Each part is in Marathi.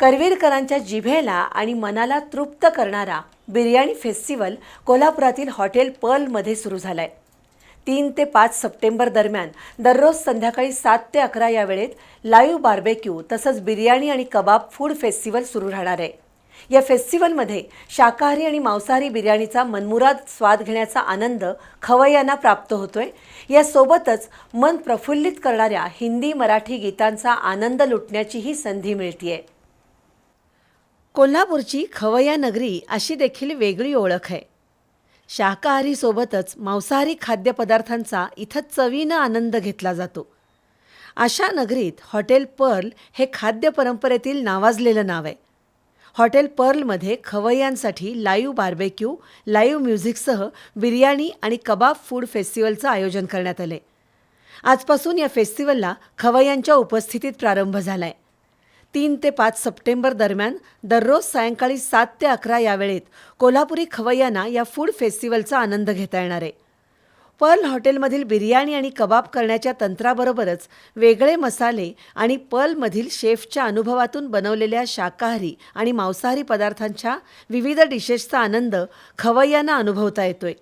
करवीरकरांच्या जिभेला आणि मनाला तृप्त करणारा बिर्याणी फेस्टिवल कोल्हापुरातील हॉटेल पर्लमध्ये सुरू झालाय. तीन ते पाच सप्टेंबर दरम्यान दररोज संध्याकाळी सात ते अकरा या वेळेत लाईव्ह बार्बेक्यू तसंच बिर्याणी आणि कबाब फूड फेस्टिवल सुरू राहणार आहे. या फेस्टिवलमध्ये शाकाहारी आणि मांसाहारी बिर्याणीचा मनमुराद स्वाद घेण्याचा आनंद खवय्यांना प्राप्त होतोय. यासोबतच मन प्रफुल्लित करणाऱ्या हिंदी मराठी गीतांचा आनंद लुटण्याचीही संधी मिळतीये. कोल्हापूरची खवय्या नगरी अशी देखील वेगळी ओळख आहे. शाकाहारीसोबतच मांसाहारी खाद्यपदार्थांचा इथं चवीनं आनंद घेतला जातो. अशा नगरीत हॉटेल पर्ल हे खाद्य परंपरेतील नावाजलेलं नाव आहे. हॉटेल पर्लमध्ये खवय्यांसाठी लाईव्ह बार्बेक्यू लाईव्ह म्युझिकसह बिर्याणी आणि कबाब फूड फेस्टिवलचं आयोजन करण्यात आलं आजपासून या फेस्टिवलला खवय्यांच्या उपस्थितीत प्रारंभ झाला आहे तीन ते पाच सप्टेंबर दरम्यान दररोज सायंकाळी सात ते अकरा या वेळेत कोल्हापुरी खवय्यांना या फूड फेस्टिवलचा आनंद घेता येणार आहे. पर्ल हॉटेलमधील बिर्याणी आणि कबाब करण्याच्या तंत्राबरोबरच वेगळे मसाले आणि पर्लमधील शेफच्या अनुभवातून बनवलेल्या शाकाहारी आणि मांसाहारी पदार्थांच्या विविध डिशेसचा आनंद खवय्यांना अनुभवता येतोय.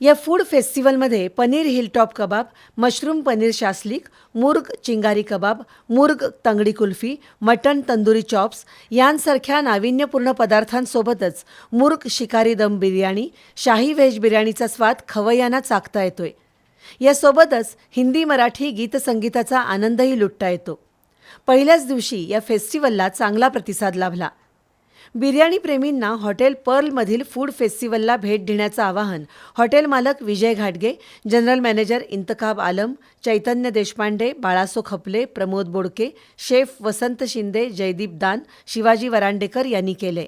या फूड फेस्टिवलमध्ये paneer hilltop kebab mushroom paneer shashlik murgh चिंगारी कबाब मुर्ग तंगडी कुल्फी मटण तंदुरी चॉप्स यांसारख्या नाविन्यपूर्ण पदार्थांसोबतच मुर्ग शिकारी दम बिर्याणी शाही व्हेज बिर्याणीचा स्वाद खवय्यांना चाकता येतोय. यासोबतच हिंदी मराठी गीतसंगीताचा आनंदही लुटता येतो. पहिल्याच दिवशी या फेस्टिवलला चांगला प्रतिसाद लाभला. बिर्याणी प्रेमींना हॉटेल पर्लमधील फूड फेस्टिवलला भेट देण्याचं आवाहन. हॉटेल मालक विजय घाटगे general manager Intekhab Alam Chaitanya Deshpande Balaso Khaple Pramod Bodke chef Vasant Shinde Jaydeep Dan Shivaji Varandekar यांनी केले.